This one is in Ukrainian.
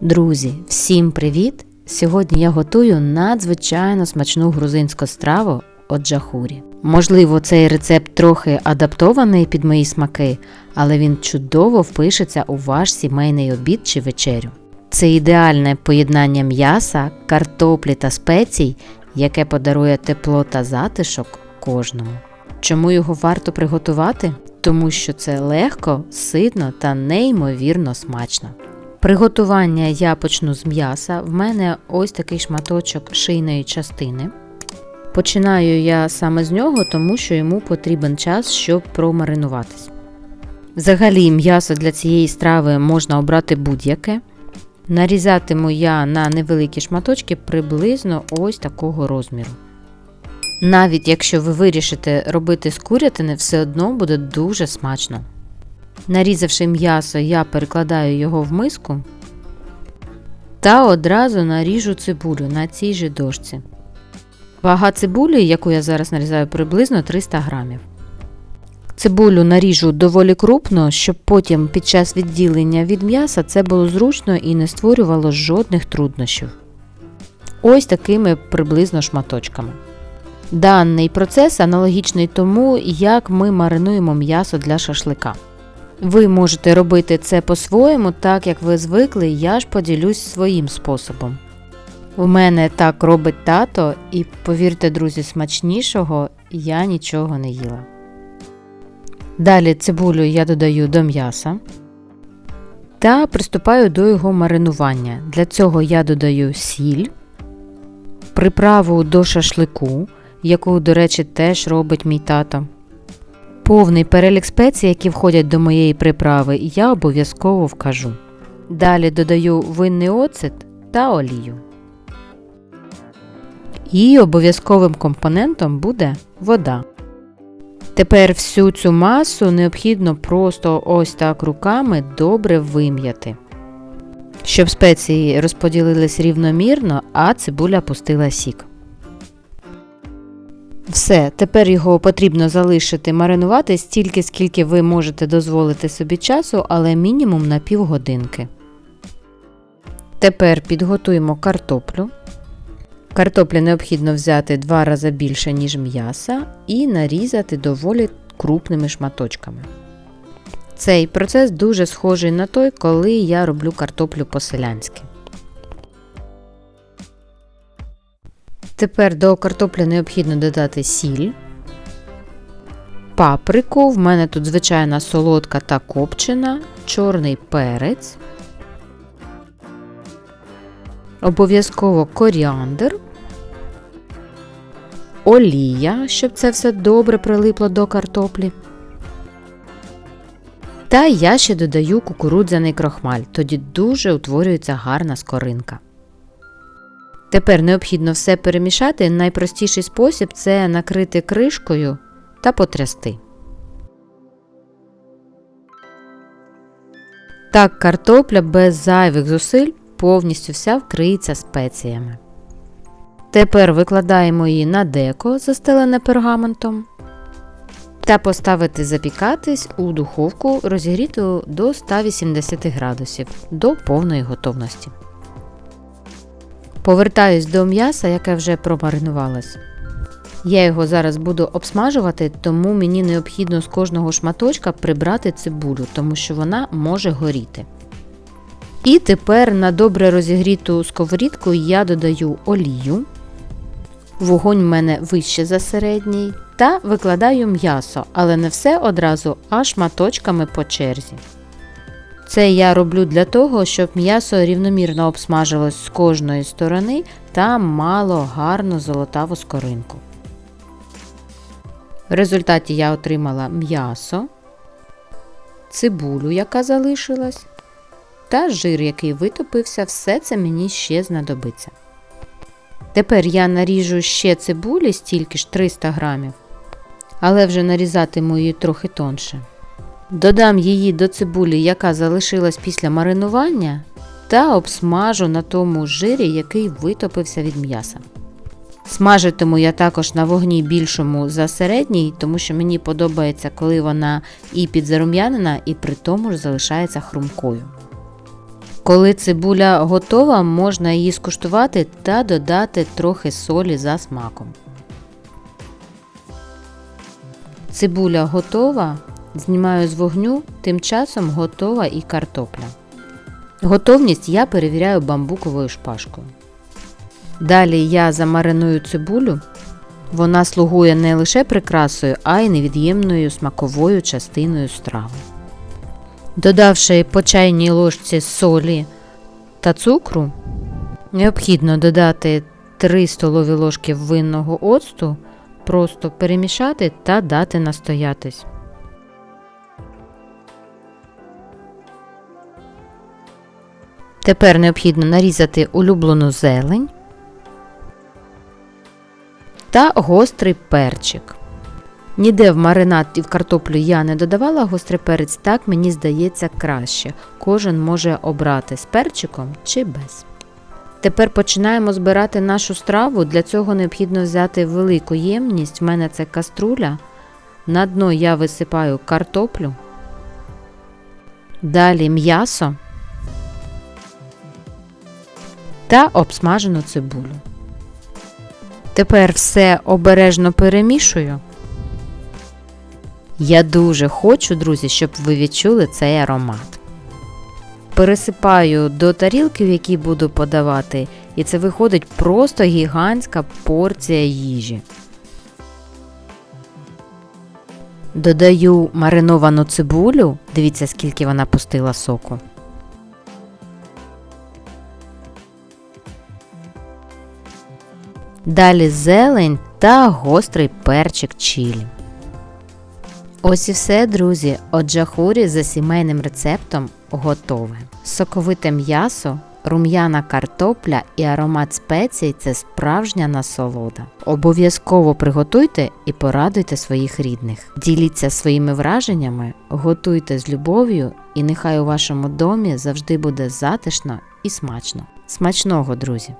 Друзі, всім привіт! Сьогодні я готую надзвичайно смачну грузинську страву оджахурі. Можливо, цей рецепт трохи адаптований під мої смаки, але він чудово впишеться у ваш сімейний обід чи вечерю. Це ідеальне поєднання м'яса, картоплі та спецій, яке подарує тепло та затишок кожному. Чому його варто приготувати? Тому що це легко, ситно та неймовірно смачно. Приготування я почну з м'яса. В мене ось такий шматочок шийної частини. Починаю я саме з нього, тому що йому потрібен час, щоб промаринуватись. Взагалі, м'ясо для цієї страви можна обрати будь-яке. Нарізатиму я на невеликі шматочки приблизно ось такого розміру. Навіть якщо ви вирішите робити з курятини, все одно буде дуже смачно. Нарізавши м'ясо, я перекладаю його в миску та одразу наріжу цибулю на цій же дошці. Вага цибулі, яку я зараз нарізаю, приблизно 300 грамів. Цибулю наріжу доволі крупно, щоб потім під час відділення від м'яса це було зручно і не створювало жодних труднощів. Ось такими приблизно шматочками. Даний процес аналогічний тому, як ми маринуємо м'ясо для шашлика. Ви можете робити це по-своєму, так як ви звикли, я ж поділюсь своїм способом. У мене так робить тато, і повірте, друзі, смачнішого я нічого не їла. Далі цибулю я додаю до м'яса та приступаю до його маринування. Для цього я додаю сіль, приправу до шашлику, яку, до речі, теж робить мій тато. Повний перелік спецій, які входять до моєї приправи, я обов'язково вкажу. Далі додаю винний оцет та олію. І обов'язковим компонентом буде вода. Тепер всю цю масу необхідно просто ось так руками добре вим'яти, щоб спеції розподілились рівномірно, а цибуля пустила сік. Все, тепер його потрібно залишити маринувати стільки, скільки ви можете дозволити собі часу, але мінімум на півгодинки. Тепер підготуємо картоплю. Картоплі необхідно взяти два рази більше, ніж м'яса, і нарізати доволі крупними шматочками. Цей процес дуже схожий на той, коли я роблю картоплю по-селянськи. Тепер до картоплі необхідно додати сіль, паприку, в мене тут звичайна солодка та копчена, чорний перець, обов'язково коріандр, олія, щоб це все добре прилипло до картоплі. Та я ще додаю кукурудзяний крохмаль, тоді дуже утворюється гарна скоринка. Тепер необхідно все перемішати. Найпростіший спосіб це накрити кришкою та потрясти. Так картопля без зайвих зусиль повністю вся вкриється спеціями. Тепер викладаємо її на деко, застелене пергаментом, та поставити запікатись у духовку розігріту до 180 градусів до повної готовності. Повертаюсь до м'яса, яке вже промаринувалось. Я його зараз буду обсмажувати, тому мені необхідно з кожного шматочка прибрати цибулю, тому що вона може горіти. І тепер на добре розігріту сковорідку я додаю олію. Вогонь в мене вище за середній. Та викладаю м'ясо, але не все одразу, а шматочками по черзі. Це я роблю для того, щоб м'ясо рівномірно обсмажилось з кожної сторони та мало гарну золотаву скоринку. В результаті я отримала м'ясо, цибулю, яка залишилась, та жир, який витопився, все це мені ще знадобиться. Тепер я наріжу ще цибулі стільки ж 300 грамів, але вже нарізатиму її трохи тонше. Додам її до цибулі, яка залишилась після маринування, та обсмажу на тому жирі, який витопився від м'яса. Смажитиму я також на вогні більшому за середній, тому що мені подобається, коли вона і підзарум'янена, і при тому ж залишається хрумкою. Коли цибуля готова, можна її скуштувати та додати трохи солі за смаком. Цибуля готова. Знімаю з вогню, тим часом готова і картопля. Готовність я перевіряю бамбуковою шпажкою. Далі я замариную цибулю. Вона слугує не лише прикрасою, а й невід'ємною смаковою частиною страви. Додавши по чайній ложці солі та цукру, необхідно додати 3 столові ложки винного оцту, просто перемішати та дати настоятись. Тепер необхідно нарізати улюблену зелень та гострий перчик. Ніде в маринад і в картоплю я не додавала гострий перець, так мені здається краще. Кожен може обрати з перчиком чи без. Тепер починаємо збирати нашу страву. Для цього необхідно взяти велику ємність. В мене це каструля. На дно я висипаю картоплю. Далі м'ясо та обсмажену цибулю. Тепер все обережно перемішую. Я дуже хочу, друзі, щоб ви відчули цей аромат. Пересипаю до тарілки, в якій буду подавати, і це виходить просто гігантська порція їжі. Додаю мариновану цибулю, дивіться, скільки вона пустила соку. Далі зелень та гострий перчик чилі. Ось і все, друзі. Оджахурі за сімейним рецептом готове. Соковите м'ясо, рум'яна картопля і аромат спецій це справжня насолода. Обов'язково приготуйте і порадуйте своїх рідних. Діліться своїми враженнями, готуйте з любов'ю, і нехай у вашому домі завжди буде затишно і смачно. Смачного, друзі!